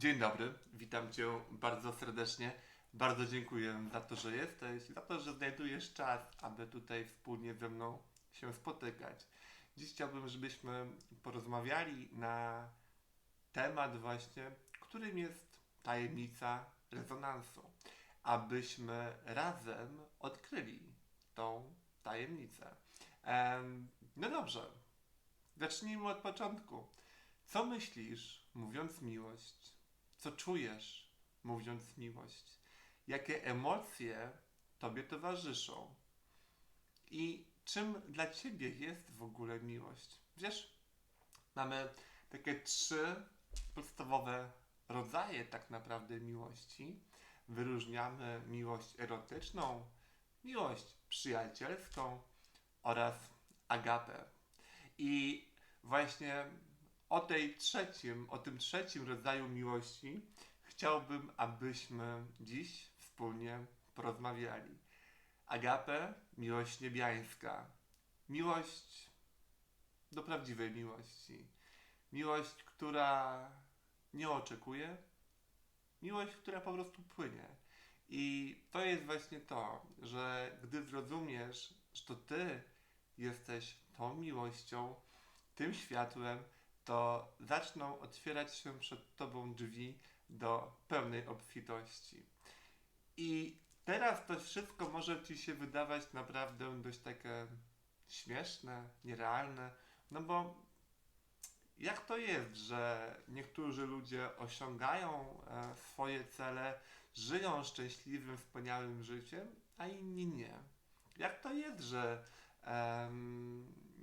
Dzień dobry, witam Cię bardzo serdecznie. Bardzo dziękuję za to, że jesteś, za to, że znajdujesz czas, aby tutaj wspólnie ze mną się spotykać. Dziś chciałbym, żebyśmy porozmawiali na temat właśnie, którym jest tajemnica rezonansu. Abyśmy razem odkryli tą tajemnicę. Em, no dobrze, zacznijmy od początku. Co myślisz, mówiąc miłość? Co czujesz, mówiąc miłość? Jakie emocje tobie towarzyszą? I czym dla ciebie jest w ogóle miłość? Wiesz, mamy takie trzy podstawowe rodzaje tak naprawdę miłości. Wyróżniamy miłość erotyczną, miłość przyjacielską oraz agapę. I właśnie o tej trzecim, o tym trzecim rodzaju miłości chciałbym, abyśmy dziś wspólnie porozmawiali. Agape, miłość niebiańska. Miłość do prawdziwej miłości. Miłość, która nie oczekuje. Miłość, która po prostu płynie. I to jest właśnie to, że gdy zrozumiesz, że to ty jesteś tą miłością, tym światłem, to zaczną otwierać się przed Tobą drzwi do pełnej obfitości. I teraz to wszystko może Ci się wydawać naprawdę dość takie śmieszne, nierealne, no bo jak to jest, że niektórzy ludzie osiągają e, swoje cele, żyją szczęśliwym, wspaniałym życiem, a inni nie? Jak to jest, że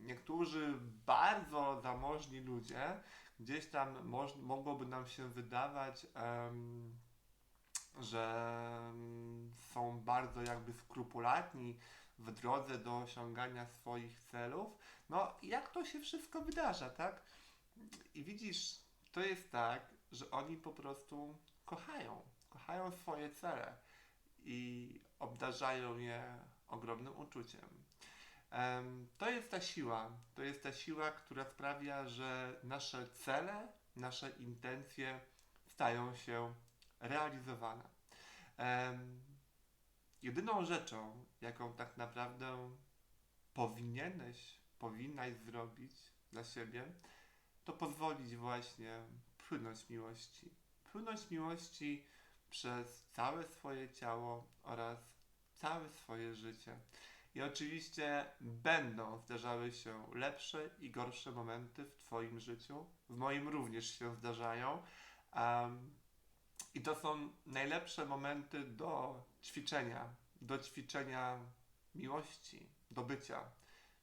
niektórzy bardzo zamożni ludzie, gdzieś tam moż, mogłoby nam się wydawać, em, że są bardzo jakby skrupulatni w drodze do osiągania swoich celów. No, jak to się wszystko wydarza, tak? I widzisz, to jest tak, że oni po prostu kochają, kochają swoje cele i obdarzają je ogromnym uczuciem. To jest ta siła, to jest ta siła, która sprawia, że nasze cele, nasze intencje stają się realizowane. Jedyną rzeczą, jaką tak naprawdę powinieneś, powinnaś zrobić dla siebie, to pozwolić właśnie płynąć miłości. Płynąć miłości przez całe swoje ciało oraz całe swoje życie. I oczywiście będą zdarzały się lepsze i gorsze momenty w Twoim życiu. W moim również się zdarzają. Um, I to są najlepsze momenty do ćwiczenia, do ćwiczenia miłości, do bycia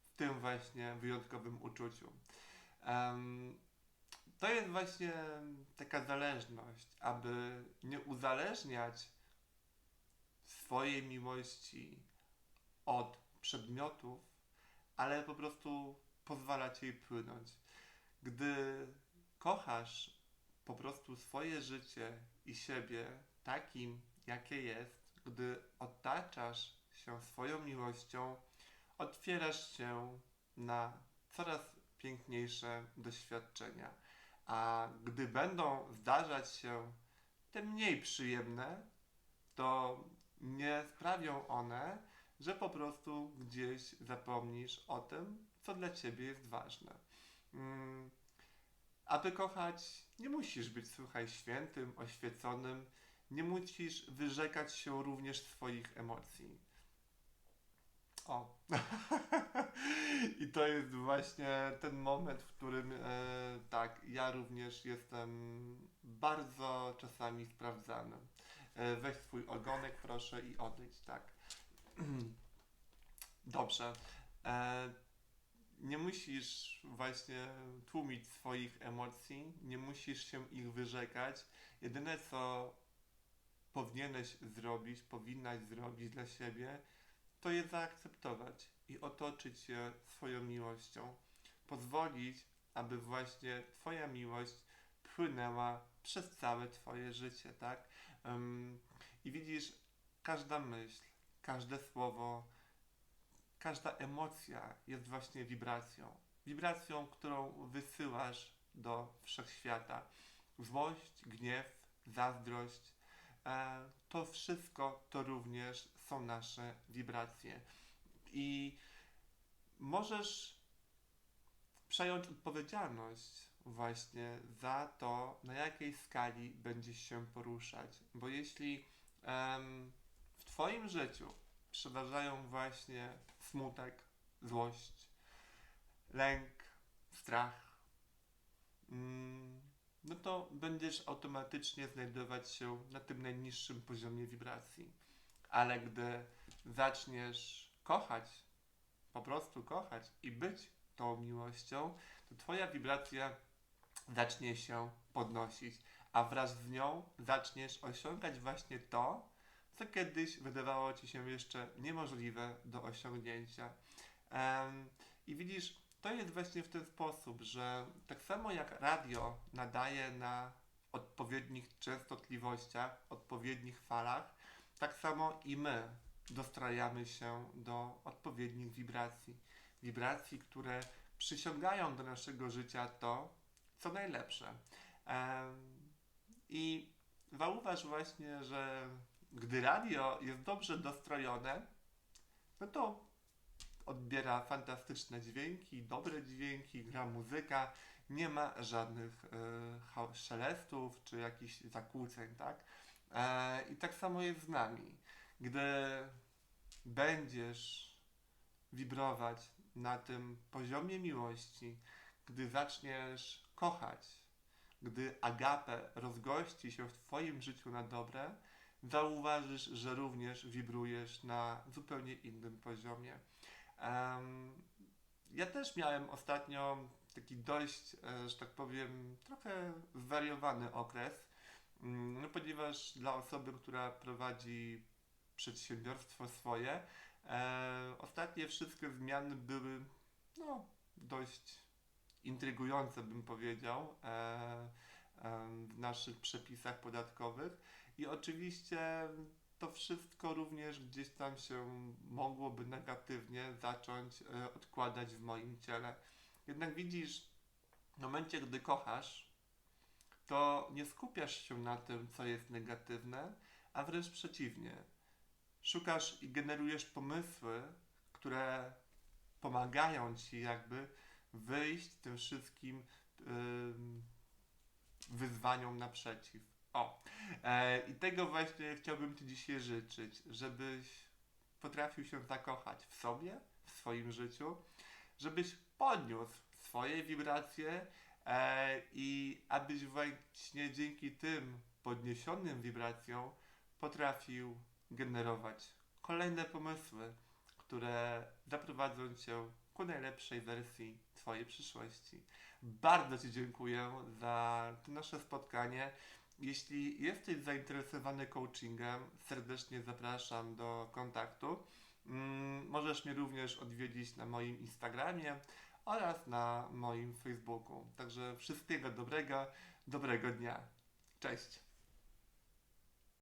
w tym właśnie wyjątkowym uczuciu. Um, to jest właśnie taka zależność, aby nie uzależniać swojej miłości od przedmiotów, ale po prostu pozwalać jej płynąć. Gdy kochasz po prostu swoje życie i siebie takim, jakie jest, gdy otaczasz się swoją miłością, otwierasz się na coraz piękniejsze doświadczenia. A gdy będą zdarzać się te mniej przyjemne, to nie sprawią one, że po prostu gdzieś zapomnisz o tym, co dla ciebie jest ważne. Mm, aby kochać, nie musisz być, słuchaj, świętym, oświeconym, nie musisz wyrzekać się również swoich emocji. O. I to jest właśnie ten moment, w którym e, tak, ja również jestem bardzo czasami sprawdzany. E, weź swój ogonek, proszę, i odejdź, tak. Dobrze. E, nie musisz właśnie tłumić swoich emocji, nie musisz się ich wyrzekać. Jedyne co powinieneś zrobić, powinnaś zrobić dla siebie, to je zaakceptować i otoczyć się swoją miłością. Pozwolić, aby właśnie Twoja miłość płynęła przez całe Twoje życie, tak? Um, I widzisz, każda myśl, każde słowo, każda emocja jest właśnie wibracją. Wibracją, którą wysyłasz do wszechświata. Złość, gniew, zazdrość. E, to wszystko to również są nasze wibracje. I możesz przejąć odpowiedzialność właśnie za to, na jakiej skali będziesz się poruszać. Bo jeśli w Twoim życiu przeważają właśnie smutek, złość, lęk, strach, mm, no to będziesz automatycznie znajdować się na tym najniższym poziomie wibracji. Ale gdy zaczniesz kochać, po prostu kochać i być tą miłością, to Twoja wibracja zacznie się podnosić, a wraz z nią zaczniesz osiągać właśnie to, co kiedyś wydawało Ci się jeszcze niemożliwe do osiągnięcia. I widzisz, to jest właśnie w ten sposób, że tak samo jak radio nadaje na odpowiednich częstotliwościach, odpowiednich falach, tak samo i my dostrajamy się do odpowiednich wibracji. Wibracji, które przyciągają do naszego życia to, co najlepsze. I zauważ właśnie, że gdy radio jest dobrze dostrojone, no to odbiera fantastyczne dźwięki, dobre dźwięki, gra muzyka, nie ma żadnych hał- szelestów czy jakichś zakłóceń, tak? E, I tak samo jest z nami. Gdy będziesz wibrować na tym poziomie miłości, gdy zaczniesz kochać, gdy agape rozgości się w Twoim życiu na dobre, zauważysz, że również wibrujesz na zupełnie innym poziomie. Ja też miałem ostatnio taki dość, e, że tak powiem, trochę zwariowany okres, mm, no, ponieważ dla osoby, która prowadzi przedsiębiorstwo swoje, e, ostatnie wszystkie zmiany były no, dość intrygujące, bym powiedział, e, w naszych przepisach podatkowych. I oczywiście to wszystko również gdzieś tam się mogłoby negatywnie zacząć e, odkładać w moim ciele. Jednak widzisz, w momencie, gdy kochasz, to nie skupiasz się na tym, co jest negatywne, a wręcz przeciwnie. Szukasz i generujesz pomysły, które pomagają ci jakby wyjść tym wszystkim ym, wyzwaniom naprzeciw. O, e, i tego właśnie chciałbym Ci dzisiaj życzyć, żebyś potrafił się zakochać w sobie, w swoim życiu, żebyś podniósł swoje wibracje e, i abyś właśnie dzięki tym podniesionym wibracjom potrafił generować kolejne pomysły, które zaprowadzą Cię ku najlepszej wersji Twojej przyszłości. Bardzo Ci dziękuję za to nasze spotkanie. Jeśli jesteś zainteresowany coachingiem, serdecznie zapraszam do kontaktu. Mm, Możesz mnie również odwiedzić na moim Instagramie oraz na moim Facebooku. Także wszystkiego dobrego, dobrego dnia. Cześć!